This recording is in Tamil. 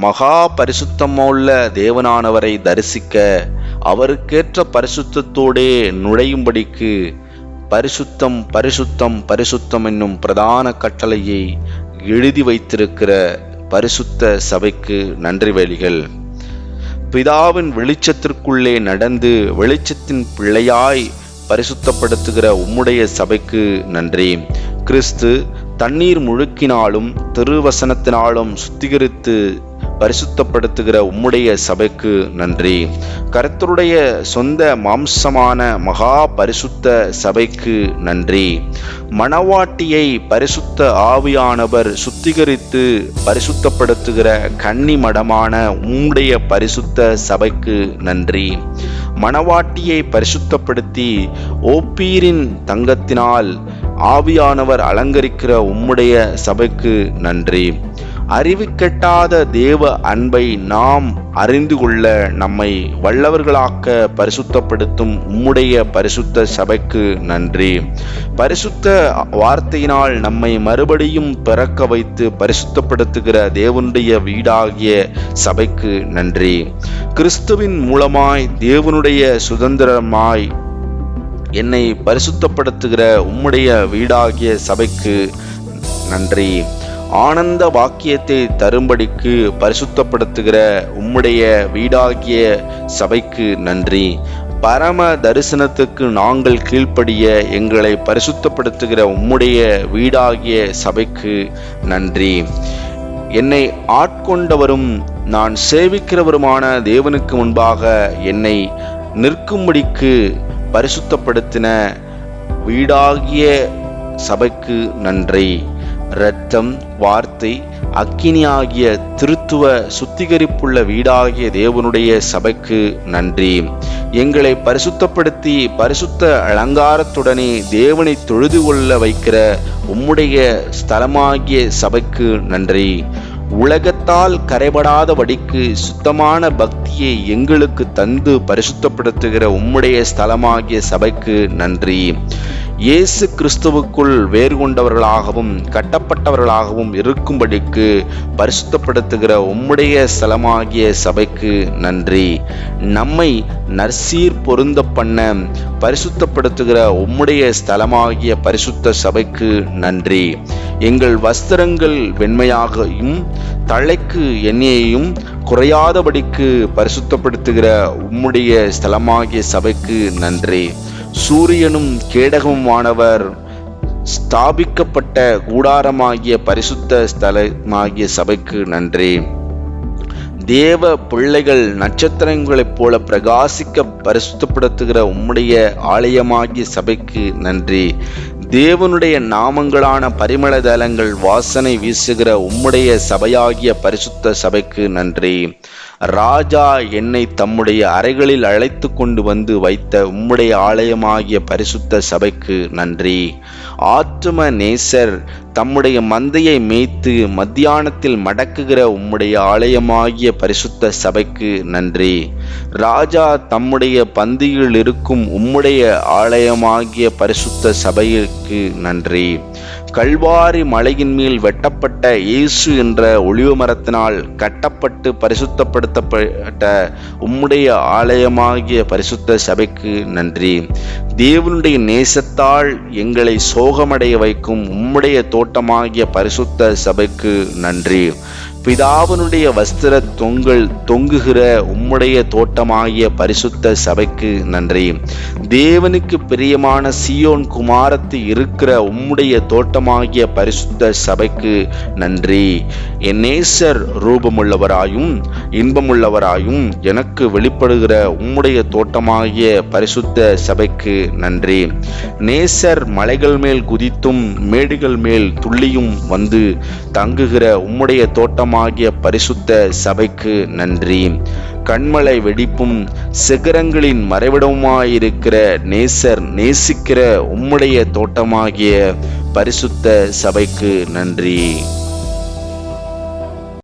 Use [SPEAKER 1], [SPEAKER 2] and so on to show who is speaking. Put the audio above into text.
[SPEAKER 1] மகா பரிசுத்தமுள்ள தேவனானவரை தரிசிக்க அவருக்கேற்ற பரிசுத்தத்தோடே நுழையும்படிக்கு பரிசுத்தம் பரிசுத்தம் பரிசுத்தம் என்னும் பிரதான கட்டளையை எழுதி வைத்திருக்கிற பரிசுத்த சபைக்கு நன்றி வேலிகள். பிதாவின் வெளிச்சத்திற்குள்ளே நடந்து வெளிச்சத்தின் பிள்ளையாய் பரிசுத்தப்படுத்துகிற உம்முடைய சபைக்கு நன்றி. கிறிஸ்து தண்ணீர் முழுக்கினாலும் திருவசனத்தினாலும் சுத்திகரித்து பரிசுத்தப்படுத்துகிற உம்முடைய சபைக்கு நன்றி. கருத்தருடைய சொந்த மாம்சமான மகா பரிசுத்த சபைக்கு நன்றி. மணவாட்டியை பரிசுத்த ஆவியானவர் சுத்திகரித்து பரிசுத்தப்படுத்துகிற கன்னி மடமான உம்முடைய பரிசுத்த சபைக்கு நன்றி. மணவாட்டியை பரிசுத்தப்படுத்தி ஓப்பீரின் தங்கத்தினால் ஆவியானவர் அலங்கரிக்கிற உம்முடைய சபைக்கு நன்றி. அறிவு கெட்டாத தேவ அன்பை நாம் அறிந்து கொள்ள நம்மை வல்லவர்களாக்க பரிசுத்தப்படுத்தும் உம்முடைய பரிசுத்த சபைக்கு நன்றி. பரிசுத்த வார்த்தையினால் நம்மை மறுபடியும் பிறக்க வைத்து பரிசுத்தப்படுத்துகிற தேவனுடைய வீடாகிய சபைக்கு நன்றி. கிறிஸ்துவின் மூலமாய் தேவனுடைய சுதந்திரமாய் என்னை பரிசுத்தப்படுத்துகிற உம்முடைய வீடாகிய சபைக்கு நன்றி. ஆனந்த வாக்கியத்தை தரும்படிக்கு பரிசுத்தப்படுத்துகிற உம்முடைய வீடாகிய சபைக்கு நன்றி. பரம தரிசனத்துக்கு நாங்கள் கீழ்ப்படிய எங்களை பரிசுத்தப்படுத்துகிற உம்முடைய வீடாகிய சபைக்கு நன்றி. என்னை ஆட்கொண்டவரும் நான் சேவிக்கிறவருமான தேவனுக்கு முன்பாக என்னை நிற்கும்படிக்கு பரிசுத்தப்படுத்தின வீடாகிய சபைக்கு நன்றி. இரத்தம் வார்த்தை அக்கினி ஆகிய திருத்துவ சுத்திகரிப்புள்ள வீடாகிய தேவனுடைய சபைக்கு நன்றி. எங்களை பரிசுத்தப்படுத்தி பரிசுத்த அலங்காரத்துடனே தேவனை தொழுது கொள்ள வைக்கிற உம்முடைய ஸ்தலமாகிய சபைக்கு நன்றி. உலகத்தால் கரைபடாதபடிக்கு சுத்தமான பக்தியை எங்களுக்கு தந்து பரிசுத்தப்படுத்துகிற உம்முடைய ஸ்தலமாகிய சபைக்கு நன்றி. இயேசு கிறிஸ்துவுக்குள் வேறு கொண்டவர்களாகவும் கட்டப்பட்டவர்களாகவும் இருக்கும்படிக்கு பரிசுத்தப்படுத்துகிற உம்முடைய ஸ்தலமாகிய சபைக்கு நன்றி. நம்மை நற்சீர் பொருந்த பண்ண பரிசுத்தப்படுத்துகிற உம்முடைய ஸ்தலமாகிய பரிசுத்த சபைக்கு நன்றி. எங்கள் வஸ்திரங்கள் வெண்மையாகவும் தலைக்கு எண்ணெயையும் குறையாதபடிக்கு பரிசுத்தப்படுத்துகிற உம்முடைய ஸ்தலமாகிய சபைக்கு நன்றி. சூரியனும் கேடகமுமானவர் ஸ்தாபிக்கப்பட்ட கூடாரமாகிய பரிசுத்த ஸ்தலமாகிய சபைக்கு நன்றி. தேவ பிள்ளைகள் நட்சத்திரங்களைப் போல பிரகாசிக்க பரிசுத்தப்படுத்துகிற உம்முடைய ஆலயமாகிய சபைக்கு நன்றி. தேவனுடைய நாமங்களான பரிமள தலங்கள் வாசனை வீசுகிற உம்முடைய சபையாகிய பரிசுத்த சபைக்கு நன்றி. ராஜா என்னை தம்முடைய அறைகளில் அழைத்து கொண்டு வந்து வைத்த உம்முடைய ஆலயமாகிய பரிசுத்த சபைக்கு நன்றி. ஆத்தும நேசர் தம்முடைய மந்தையை மேய்த்து மத்தியானத்தில் மடக்குகிற உம்முடைய ஆலயமாகிய பரிசுத்த சபைக்கு நன்றி. ராஜா தம்முடைய பந்தியில் இருக்கும் உம்முடைய ஆலயமாகிய பரிசுத்த சபைக்கு நன்றி. கல்வாரி மலையின் மேல் வெட்டப்பட்ட இயேசு என்ற ஒளிவு மரத்தினால் கட்டப்பட்டு பரிசுத்தப்படுத்தப்பட்ட உம்முடைய ஆலயமாகிய பரிசுத்த சபைக்கு நன்றி. தேவனுடைய நேசத்தால் எங்களை சோகமடைய வைக்கும் உம்முடைய தோட்டமாகிய பரிசுத்த சபைக்கு நன்றி. பிதாவனுடைய வஸ்திர தொங்கல் தொங்குகிற உம்முடைய தோட்டமாகிய பரிசுத்த சபைக்கு நன்றி. தேவனுக்கு பிரியமான சியோன் குமாரத்து இருக்கிற உம்முடைய தோட்டமாகிய பரிசுத்த சபைக்கு நன்றி. என் நேசர் ரூபமுள்ளவராயும் இன்பமுள்ளவராயும் எனக்கு வெளிப்படுகிற உம்முடைய தோட்டமாகிய பரிசுத்த சபைக்கு நன்றி. நேசர் மலைகள் மேல் குதித்தும் மேடுகள் மேல் துள்ளியும் வந்து தங்குகிற உம்முடைய தோட்டம் தோட்டமாகிய பரிசுத்த சபைக்கு நன்றி. கண்மலை வெடிப்பும் சிகரங்களின் மறைவிடமாயிருக்கிற நேசர் நேசிக்கிற உம்முடைய தோட்டமாகிய பரிசுத்த சபைக்கு நன்றி.